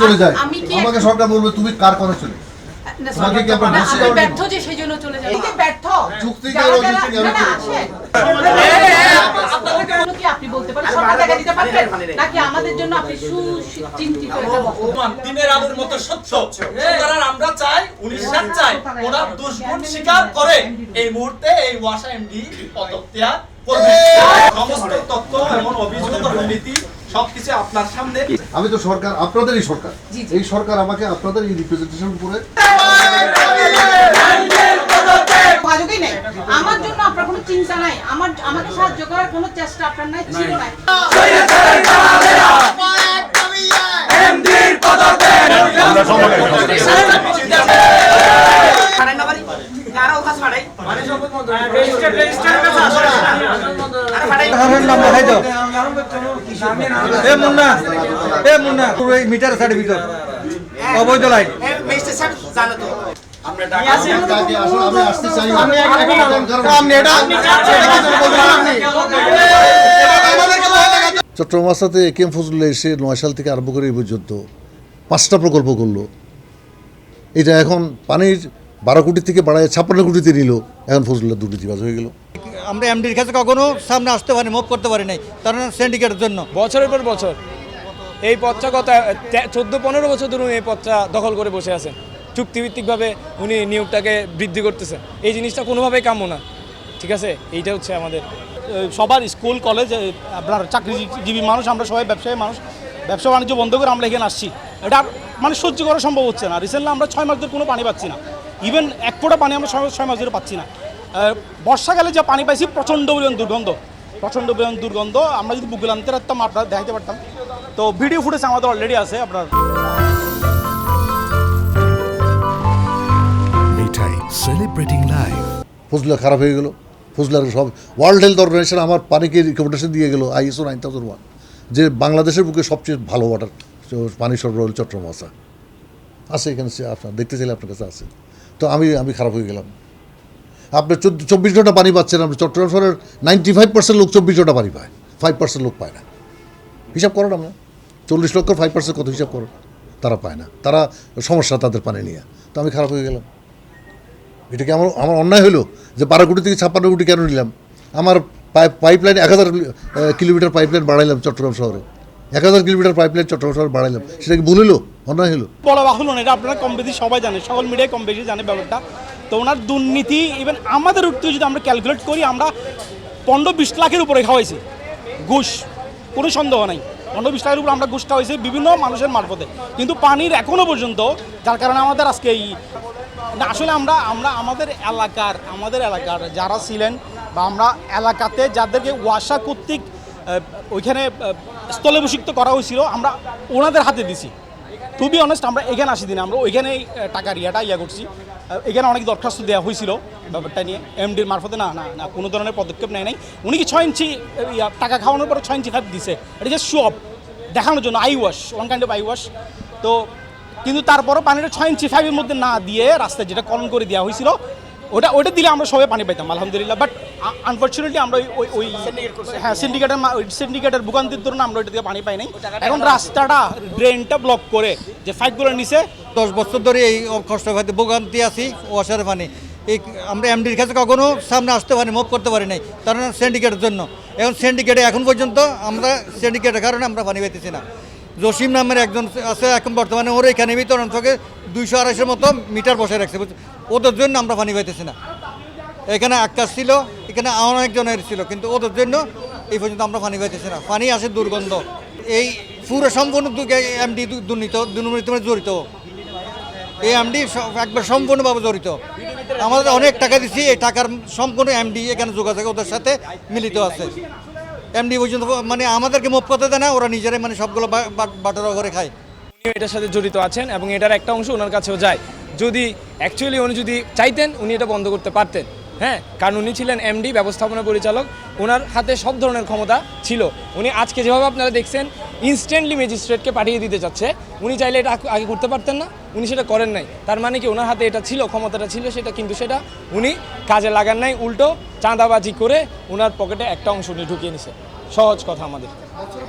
চলে যায় আমাকে সরকার বলবে তুমি কার কথা চলে ব্যর্থ যে সেই জন্য যাব ব্যর্থ চুক্তি আপনি বলতে পারেন দিতে পারবেন নাকি আমাদের জন্য আপনি সুচিন্তিত দিনের আলোর মতো সুতরাং আমরা চাই উনি চাই ওনার দুষ্গুণ স্বীকার করে এই মুহূর্তে এই ওয়াসা এমডি পদত্যাগ করবে সমস্ত তথ্য এবং অভিযোগ দুর্নীতি সবকিছু আপনার সামনে। আমি তো সরকার আপনাদেরই সরকার। এই সরকার আমাকে আপনাদের এই রিপ্রেজেন্টেশন করে যোগাযোগই নাই। আমার জন্য আপনার কোনো চিন্তা নাই। আমার আমাকে সাহায্য করার কোনো চেষ্টা আপনার নাই ছিল না এ মুন্না এ মুন্না এই মিটার সাইড ভিতর। অবৈধ light Chittagong A K M Fazlullah এসে নয় সাল থেকে আরম্ভ করে এই পর্যন্ত পাঁচটা প্রকল্প করল। এটা এখন পানির বারো কোটি থেকে বাড়ায় ছাপ্পান্ন কোটিতে নিল। এখন ফজলুল্লাহ দুর্নীতিবাজ হয়ে গেল। আমরা এমডির কাছে কখনো সামনে আসতে পারি মুভ করতে পারি নাই কারণ সিন্ডিকেটের জন্য। বছরের পর বছর। এই পথটা গত চোদ্দ পনেরো বছর ধরুন এই পথটা দখল করে বসে আছেন। চুক্তিভিত্তিকভাবে উনি নিয়োগটাকে বৃদ্ধি করতেছেন এই জিনিসটা কোনোভাবেই কাম্য না। ঠিক আছে? এইটা হচ্ছে আমাদের। সবার স্কুল কলেজ আপনার চাকরিজীবী মানুষ আমরা সবাই ব্যবসায়ী মানুষ। ব্যবসা বাণিজ্য বন্ধ করে আমরা এখানে আসছি। এটা আর মানে সহ্য করা সম্ভব হচ্ছে না। রিসেন্টলি আমরা ছয় মাস ধরে কোনো পানি পাচ্ছি না। ইভেন এক ফোঁটা পানি আমরা ছয় ছয় মাস ধরে পাচ্ছি না। বর্ষাকালে যে পানি পাইছি প্রচণ্ড পরিমাণ দুর্গন্ধ। প্রচণ্ড পরিমাণ দুর্গন্ধ। আমরা যদি বুকগুলো আনতে পারতাম আপনারা দেখাতে পারতাম। তো ভিডিও ফুটেজ আমাদের অলরেডি আছে আপনার মিঠাই সেলিব্রেটিং লাইফ খারাপ হয়ে গেল। ফজলার সব ওয়ার্ল্ড হেলথ অর্গানাইজেশন আমার পানিকে রিকমেন্ডেশন দিয়ে গেল আইএসও নাইন থাউজেন্ড ওয়ান যে বাংলাদেশের বুকে সবচেয়ে ভালো ওয়াটার পানি সরবরাহ হল চট্টগ্রাম আসা আছে এখানে সে আপনার দেখতে চাইলে আপনার কাছে আছে। তো আমি আমি খারাপ হয়ে গেলাম। আপনি চব্বিশ ঘণ্টা পানি পাচ্ছেন, আপনি চট্টগ্রাম শহরের নাইনটি ফাইভ পার্সেন্ট লোক চব্বিশ ঘণ্টা পানি পায়। ফাইভ পার্সেন্ট লোক পায় না। হিসাব করেন আমরা চল্লিশ লক্ষ ফাইভ পার্সেন্ট কত হিসাব করেন? তারা পায় না। তারা সমস্যা তাদের পানি নিয়ে। তো আমি খারাপ হয়ে গেলাম। এটা কি আমার আমার অন্যায় হলো? যে বারো কোটি থেকে ছাপ্পান্ন কোটি কেন নিলাম? আমার পাইপ পাইপলাইন এক হাজার কিলোমিটার পাইপলাইন বাড়াইলাম চট্টগ্রাম শহরে। এক হাজার কিলোমিটার পাইপলাইন চট্টগ্রাম শহরে বাড়াইলাম সেটা কি ভুল হলো? অন্যায় হলো? বলা বাহুল্য না এটা আপনারা কম বেশি সবাই জানে সকল মিডিয়ায় কম বেশি জানে ব্যাপারটা। তো ওনার দুর্নীতি ইভেন আমাদের উঠতে যদি আমরা ক্যালকুলেট করি, আমরা পনেরো বিশ লাখের উপরে খাওয়াইছি। ঘুষ, কোনো সন্দেহ নাই। পনেরো বিশ লাখের উপর আমরা ঘুষ খাওয়াইছি বিভিন্ন মানুষের মারফতে। কিন্তু পানির এখনও পর্যন্ত, যার কারণে আমাদের আজকে এই আসলে আমরা আমরা আমাদের এলাকার আমাদের এলাকার যারা ছিলেন, বা আমরা এলাকাতে যাদেরকে ওয়াসা কর্তৃক ওইখানে স্থলাভিষিক্ত করা হয়েছিল আমরা ওনাদের হাতে দিছি। টু বি অনেস্ট আমরা এখানে আসি দিন আমরা ওইখানেই আহ, টাকার ইয়েটা ইয়া করছি। এখানে অনেক দরখাস্ত দেওয়া হয়েছিল ব্যাপারটা নিয়ে। এমডির মারফতে না না না কোনো ধরনের পদক্ষেপ নেয় নাই। উনি কি ছয় ইঞ্চি টাকা খাওয়ানোর পরে ছয় ইঞ্চি খাট দিছে? এটা জাস্ট শো দেখানোর জন্য eye wash one kind of eye wash তো কিন্তু তারপরও পানিটা ছয় ইঞ্চি ফাইভের মধ্যে না দিয়ে রাস্তায় যেটা কলন করে দেওয়া হয়েছিল ওটা ওটা দিলে আমরা সবাই পানি পাইতাম আলহামদুলিল্লাহ। বাট আনফর্চুনেটলি আমরা ওই- ওই হ্যাঁ সিন্ডিকেটের ওই সিন্ডিকেটের ভোগান্তির ধরুন আমরা ওইটা দিয়ে পানি পাই নাই। এখন রাস্তাটা ড্রেনটা ব্লক করে যে ফাইটগুলো নিচে দশ বছর ধরে এই কষ্ট খাইতে ভোগান্তি আছি ওয়াশার পানি। এই আমরা এমডির কাছে কখনো সামনে আসতে পারি মুভ করতে পারি নাই কারণ সিন্ডিকেটের জন্য। এখন সিন্ডিকেটে এখন পর্যন্ত আমরা সিন্ডিকেটের কারণে আমরা পানি পাইতেছি না। জসিম নামের একজন আছে এখন বর্তমানে, ওর এখানে বিতরণ অঞ্চলে দুইশো আড়াইশোর মতো মিটার বসে রাখছে ওদের জন্য আমরা পানি পাইতেছি না। এখানে আকাশ ছিল, এখানে অনেকজনের ছিল, কিন্তু ওদের জন্য এই পর্যন্ত আমরা পানি পাইতেছি না। পানি আসে দুর্গন্ধ। এই পুরো সম্পূর্ণ এমডি দুর্নীত দুর্নীতি জড়িত। এই এমডি একবার সম্পূর্ণভাবে জড়িত। আমাদের অনেক টাকা দিচ্ছি এই টাকার সম্পূর্ণ এমডি এখানে যোগাযোগ ওদের সাথে মিলিত আছে। এমডি পর্যন্ত মানে আমাদেরকে মুখ করতে দেয় না, ওরা নিজেরাই মানে সবগুলো বাটরা করে খায়। উনিও এটার সাথে জড়িত আছেন এবং এটার একটা অংশ ওনার কাছেও যায়। যদি অ্যাকচুয়ালি উনি যদি চাইতেন, উনি এটা বন্ধ করতে পারতেন। হ্যাঁ কারণ উনি ছিলেন এমডি ব্যবস্থাপনা পরিচালক। ওনার হাতে সব ধরনের ক্ষমতা ছিল। উনি আজকে যেভাবে আপনারা দেখছেন ইনস্ট্যান্টলি ম্যাজিস্ট্রেটকে পাঠিয়ে দিতে চাচ্ছে। উনি চাইলে এটা আগে করতে পারতেন না। উনি সেটা করেন নাই। তার মানে কি, ওনার হাতে এটা ছিল, ক্ষমতাটা ছিল, সেটা কিন্তু সেটা উনি কাজে লাগান নাই। উল্টো চাঁদাবাজি করে ওনার পকেটে একটা অংশ নিয়ে ঢুকিয়ে নিছে। সহজ কথা আমাদের।